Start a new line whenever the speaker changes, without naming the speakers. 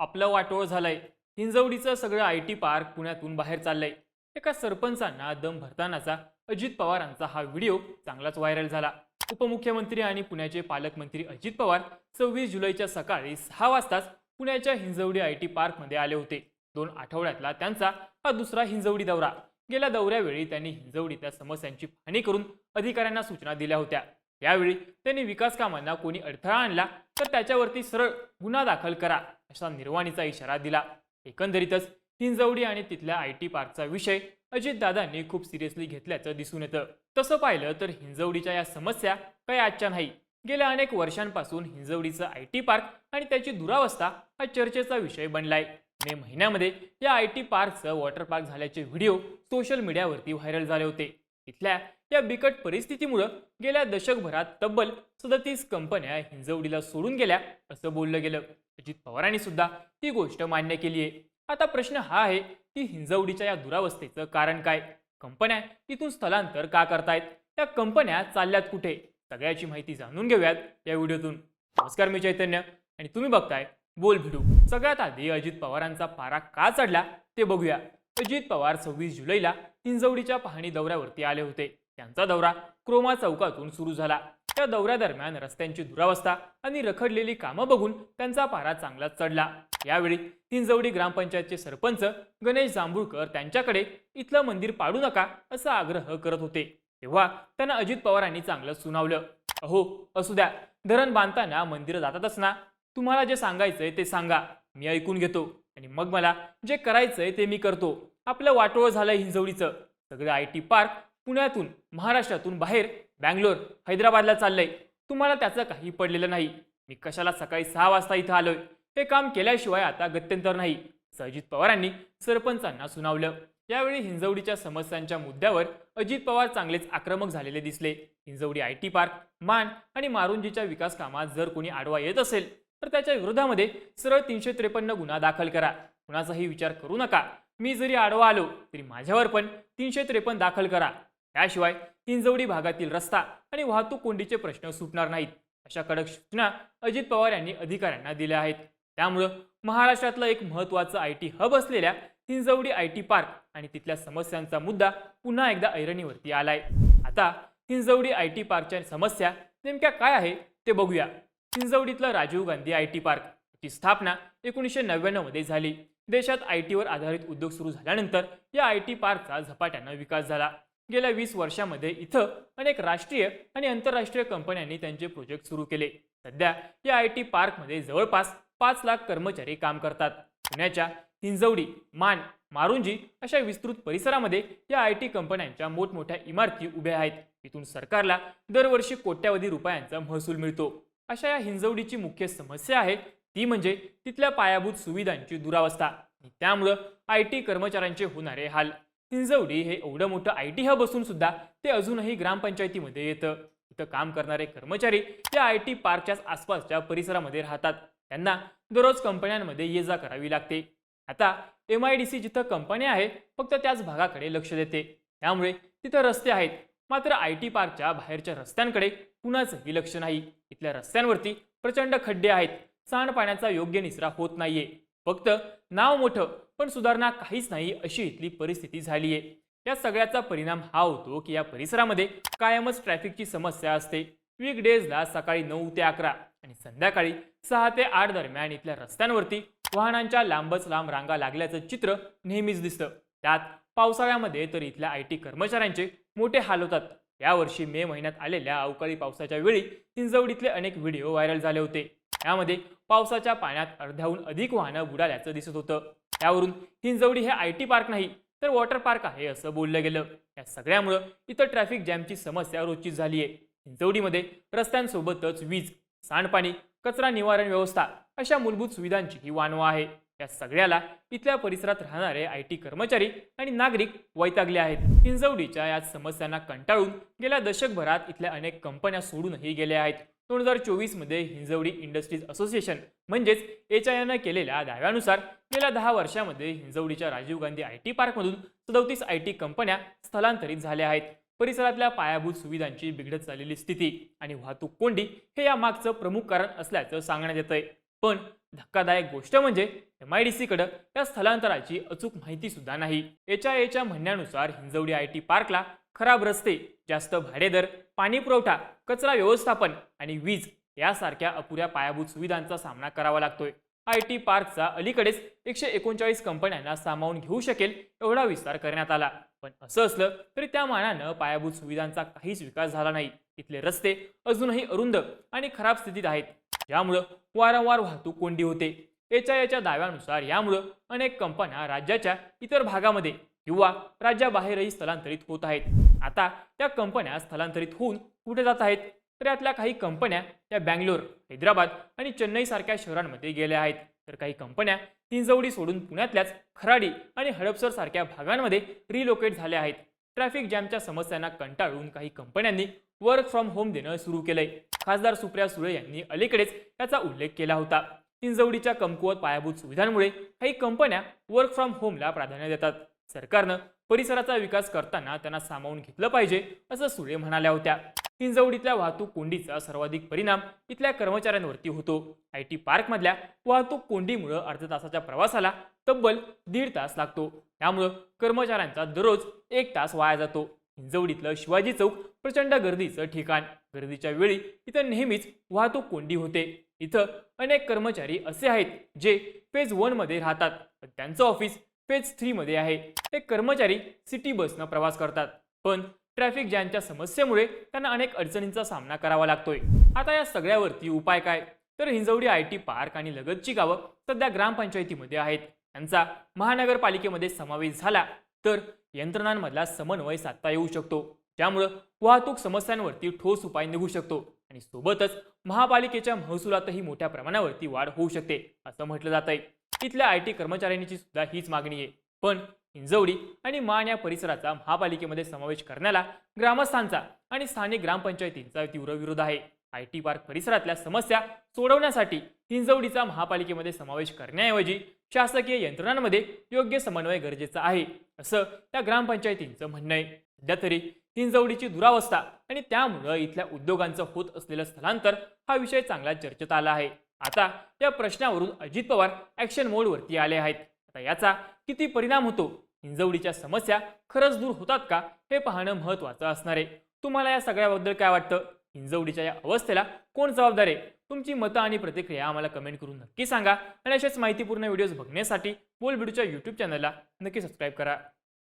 आपलं वाटोळ झालंय. हिंजवडीचं सगळं आय टी पार्क पुण्यातून बाहेर चाललंय. एका सरपंचांना दम भरतानाचा अजित पवारांचा हा व्हिडिओ चांगलाच व्हायरल झाला. उपमुख्यमंत्री आणि पुण्याचे पालकमंत्री अजित पवार सव्वीस जुलैच्या सकाळी सहा वाजताच पुण्याच्या हिंजवडी आय टी पार्कमध्ये आले होते. दोन आठवड्यातला त्यांचा हा दुसरा हिंजवडी दौरा. गेल्या दौऱ्यावेळी त्यांनी हिंजवडीतल्या समस्यांची पाहणी करून अधिकाऱ्यांना सूचना दिल्या होत्या. यावेळी त्यांनी विकास कामांना कोणी अडथळा आणला तर त्याच्यावरती सरळ गुन्हा दाखल करा. असा निर्वाणीचा इशारा दिला. एकंदरीतच हिंजवडी आणि तिथल्या आय टी पार्कचा विषय अजितदादांनी खूप सिरियसली घेतल्याचं दिसून येतं. तसं पाहिलं तर हिंजवडीच्या या समस्या काही आजच्या नाही. गेल्या अनेक वर्षांपासून हिंजवडीचं आय टी पार्क आणि त्याची दुरावस्था हा चर्चेचा विषय बनलाय. मे महिन्यामध्ये या आय टी पार्कचं वॉटर पार्क झाल्याचे व्हिडिओ सोशल मीडियावरती व्हायरल झाले होते. इथल्या या बिकट परिस्थितीमुळं गेल्या दशकभरात तब्बल सदतीस कंपन्या हिंजवडीला सोडून गेल्या असं बोललं गेलं. अजित पवारांनी सुद्धा ही गोष्ट मान्य केली आहे. आता प्रश्न हा आहे की हिंजवडीच्या या दुरावस्थेचं कारण काय? कंपन्या तिथून स्थलांतर का करतायत? त्या कंपन्या चालल्यात कुठे? सगळ्याची माहिती जाणून घेऊयात या व्हिडिओतून. नमस्कार मी चैतन्य आणि तुम्ही बघताय बोल भिडू. सगळ्यात आधी अजित पवारांचा पारा का चढला ते बघूया. अजित पवार सव्वीस जुलैला हिंजवडीच्या पाहणी दौऱ्यावरती आले होते. त्यांचा दौरा क्रोमा चौकातून सुरू झाला. त्या दौऱ्यादरम्यान रस्त्यांची दुरावस्था आणि रखडलेली कामं बघून त्यांचा पारा चांगलाच चढला. यावेळी हिंजवडी ग्रामपंचायतचे सरपंच गणेश जांभूळकर त्यांच्याकडे इथलं मंदिर पाडू नका असा आग्रह करत होते. तेव्हा त्यांना अजित पवारांनी चांगलं सुनावलं. अहो असू द्या धरण बांधताना मंदिरं जातातच ना तुम्हाला जे सांगायचंय ते सांगा. मी ऐकून घेतो. आणि मग मला जे करायचंय ते मी करतो. आपलं वाटोळ झालंय हिंजवडीचं. सगळं आय टी पार्क पुण्यातून महाराष्ट्रातून बाहेर बँगलोर हैदराबादला चाललंय. तुम्हाला त्याचं काही पडलेलं नाही. मी कशाला सकाळी सहा वाजता इथं आलोय? हे काम केल्याशिवाय आता गत्यंतर नाही. अजित पवारांनी सरपंचांना सुनावलं. यावेळी हिंजवडीच्या समस्यांच्या मुद्द्यावर अजित पवार चांगलेच आक्रमक झालेले दिसले. हिंजवडी आय टी पार्क मान आणि मारुंजीच्या विकास कामात जर कोणी आडवा येत असेल तर त्याच्या विरोधामध्ये सरळ तीनशे त्रेपन्न गुन्हा दाखल करा. कुणाचाही विचार करू नका. मी जरी आडवा आलो तरी माझ्यावर पण तीनशे त्रेपन्न दाखल करा. त्याशिवाय हिंजवडी भागातील रस्ता आणि वाहतूक कोंडीचे प्रश्न सुटणार नाहीत. अशा कडक सूचना अजित पवार यांनी अधिकाऱ्यांना दिल्या आहेत. त्यामुळं महाराष्ट्रातलं एक महत्त्वाचं आय टी हब असलेल्या हिंजवडी आय टी पार्क आणि तिथल्या समस्यांचा मुद्दा पुन्हा एकदा ऐरणीवरती आलाय. आता हिंजवडी आय टी पार्कच्या समस्या नेमक्या काय आहे ते बघूया. हिंजवडीतलं Rajiv Gandhi I T park ची स्थापना एकोणीसशे नव्याण्णवमध्ये झाली. देशात आय टीवर आधारित उद्योग सुरू झाल्यानंतर या आय टी पार्कचा झपाट्यानं विकास झाला. गेल्या वीस वर्षामध्ये इथं अनेक राष्ट्रीय आणि आंतरराष्ट्रीय कंपन्यांनी त्यांचे प्रोजेक्ट सुरू केले. सध्या या आय टी पार्कमध्ये जवळपास पाच लाख कर्मचारी काम करतात. पुण्याच्या हिंजवडी मान मारुंजी अशा विस्तृत परिसरामध्ये या आय टी कंपन्यांच्या मोठमोठ्या इमारती उभ्या आहेत. इथून सरकारला दरवर्षी कोट्यावधी रुपयांचा महसूल मिळतो. अशा या हिंजवडीची मुख्य समस्या आहे ती म्हणजे तिथल्या पायाभूत सुविधांची दुरावस्था त्यामुळं आय टी कर्मचाऱ्यांचे होणारे हाल. हिंजवडी हे एवढं मोठं आय टी हब असून सुद्धा ते अजूनही ग्रामपंचायतीमध्ये येतं. इथं काम करणारे कर्मचारी त्या आय टी पार्कच्याच आसपासच्या परिसरामध्ये राहतात. त्यांना दररोज कंपन्यांमध्ये ये जा करावी लागते. आता एम आय डी सी जिथं कंपन्या आहे फक्त त्याच भागाकडे लक्ष देते. त्यामुळे तिथं रस्ते आहेत. मात्र आय टी पार्कच्या बाहेरच्या रस्त्यांकडे कुणाचंही लक्ष नाही. इथल्या रस्त्यांवरती प्रचंड खड्डे आहेत. सांडपाण्याचा योग्य निचरा होत नाहीये. फक्त नाव मोठं पण सुधारणा काहीच नाही अशी इथली परिस्थिती झाली आहे या सगळ्याचा परिणाम हा होतो की या परिसरामध्ये कायमच ट्रॅफिकची समस्या असते. वीक डेजला सकाळी नऊ ते अकरा आणि संध्याकाळी सहा ते आठ दरम्यान इथल्या रस्त्यांवरती वाहनांच्या लांबच लांब रांगा लागल्याचं चित्र नेहमीच दिसतं. त्यात पावसाळ्यामध्ये तर इथल्या आय टी कर्मचाऱ्यांचे मोठे हाल होतात. यावर्षी मे महिन्यात आलेल्या अवकाळी पावसाच्या वेळी हिंजवडीतले अनेक व्हिडिओ व्हायरल झाले होते. यामध्ये पावसाच्या पाण्यात अर्ध्याहून अधिक वाहनं बुडाल्याचं दिसत होतं. त्यावरून हिंजवडी हे आय टी पार्क नाही तर वॉटर पार्क आहे असं बोललं गेलं. या सगळ्यामुळं इथं ट्रॅफिक जॅमची समस्या रोजची झाली आहे हिंजवडीमध्ये रस्त्यांसोबतच वीज सांडपाणी कचरा निवारण व्यवस्था अशा मूलभूत सुविधांची ही वानवा आहे. या सगळ्याला इथल्या परिसरात राहणारे आय टी कर्मचारी आणि नागरिक वैतागले आहेत. हिंजवडीच्या या समस्यांना कंटाळून गेल्या दशकभरात इथल्या अनेक कंपन्या सोडूनही गेल्या आहेत. दोन हजार चोवीसमध्ये हिंजवडी इंडस्ट्रीज असोसिएशन म्हणजेच एच आय केलेल्या दाव्यानुसार गेल्या दहा वर्षामध्ये हिंजवडीच्या राजीव गांधी आय टी पार्कमधून सदोतीस आय टी कंपन्या स्थलांतरित झाल्या आहेत. परिसरातल्या पायाभूत सुविधांची बिघडत चाललेली स्थिती आणि वाहतूक कोंडी हे या मागचं प्रमुख कारण असल्याचं सांगण्यात येतंय. पण धक्कादायक गोष्ट म्हणजे एम आय डी सीकडं या स्थलांतराची अचूक माहिती सुद्धा नाही. एच आय एच्या म्हणण्यानुसार हिंजवडी आय टी पार्कला खराब रस्ते जास्त भाडेदर पाणीपुरवठा कचरा व्यवस्थापन आणि वीज यासारख्या अपुऱ्या पायाभूत सुविधांचा सामना करावा लागतोय. आय टी पार्कचा अलीकडेच एकशे एकोणचाळीस कंपन्यांना सामावून घेऊ शकेल एवढा विस्तार करण्यात आला. पण असं असलं तरी त्या मानानं पायाभूत सुविधांचा काहीच विकास झाला नाही. इथले रस्ते अजूनही अरुंद आणि खराब स्थितीत आहेत. यामुळं वारंवार वाहतूक कोंडी होते. एच आय एच्या दाव्यानुसार यामुळं अनेक कंपन्या राज्याच्या इतर भागामध्ये किंवा राज्याबाहेरही स्थलांतरित होत आहेत. आता त्या कंपन्या स्थलांतरित होऊन कुठे जात आहेत? तर यातल्या काही कंपन्या त्या बँगलोर हैदराबाद आणि चेन्नई सारख्या शहरांमध्ये गेल्या आहेत. तर काही कंपन्या हिंजवडी सोडून पुण्यातल्याच खराडी आणि हडपसर सारख्या भागांमध्ये रिलोकेट झाल्या आहेत. ट्रॅफिक जॅमच्या समस्यांना कंटाळून काही कंपन्यांनी वर्क फ्रॉम होम देणं सुरू केलंय. खासदार सुप्रिया सुळे यांनी अलीकडेच याचा उल्लेख केला होता. हिंजवडीच्या कमकुवत पायाभूत सुविधांमुळे काही कंपन्या वर्क फ्रॉम होमला प्राधान्य देतात. सरकारनं परिसराचा विकास करताना त्यांना सामावून घेतलं पाहिजे असं सुळे म्हणाल्या होत्या. हिंजवडीतल्या वाहतूक कोंडीचा सर्वाधिक परिणाम इथल्या कर्मचाऱ्यांवरती होतो. आय टी पार्कमधल्या वाहतूक कोंडीमुळं अर्ध्या तासाच्या प्रवासाला तब्बल दीड तास लागतो. त्यामुळं कर्मचाऱ्यांचा दररोज एक तास वाया जातो. हिंजवडीतलं शिवाजी चौक प्रचंड गर्दीचं ठिकाण. गर्दीच्या वेळी इथं नेहमीच वाहतूक कोंडी होते. इथं अनेक कर्मचारी असे आहेत जे फेज वनमध्ये राहतात. पण त्यांचं ऑफिस फेज थ्रीमध्ये आहे. ते कर्मचारी सिटी बसनं प्रवास करतात. पण ट्रॅफिक जॅमच्या समस्येमुळे त्यांना अनेक अडचणींचा सामना करावा लागतोय. आता या सगळ्यावरती उपाय काय? तर हिंजवडी आय टी पार्क आणि लगतची गावं सध्या ग्रामपंचायतीमध्ये आहेत. त्यांचा महानगरपालिकेमध्ये समावेश झाला तर यंत्रणांमधला समन्वय साधता येऊ शकतो. त्यामुळं वाहतूक समस्यांवरती ठोस उपाय निघू शकतो आणि सोबतच महापालिकेच्या महसुलातही मोठ्या प्रमाणावरती वाढ होऊ शकते असं म्हटलं जात आहे इथल्या आय टी कर्मचाऱ्यांची सुद्धा हीच मागणी आहे. पण हिंजवडी आणि मान या परिसराचा महापालिकेमध्ये समावेश करण्याला ग्रामस्थांचा आणि स्थानिक ग्रामपंचायतींचा तीव्र विरोध आहे. आय टी पार्क परिसरातल्या समस्या सोडवण्यासाठी हिंजवडीचा महापालिकेमध्ये समावेश करण्याऐवजी शासकीय यंत्रणांमध्ये योग्य समन्वय गरजेचा आहे असं त्या ग्रामपंचायतींचं म्हणणं आहे. सध्या तरी हिंजवडीची दुरावस्था आणि त्यामुळं इथल्या उद्योगांचं होत असलेलं स्थलांतर हा विषय चांगला चर्चेत आला आहे. आता या प्रश्नावरून अजित पवार ॲक्शन मोडवरती आले आहेत. आता याचा किती परिणाम होतो? हिंजवडीच्या समस्या खरंच दूर होतात का? हे पाहणं महत्त्वाचं असणार आहे. तुम्हाला या सगळ्याबद्दल काय वाटतं? हिंजवडीच्या या अवस्थेला कोण जबाबदार आहे? तुमची मतं आणि प्रतिक्रिया आम्हाला कमेंट करून नक्की सांगा. आणि अशाच माहितीपूर्ण व्हिडिओज बघण्यासाठी बोलबिडूच्या यूट्यूब चॅनलला नक्की सबस्क्राईब करा.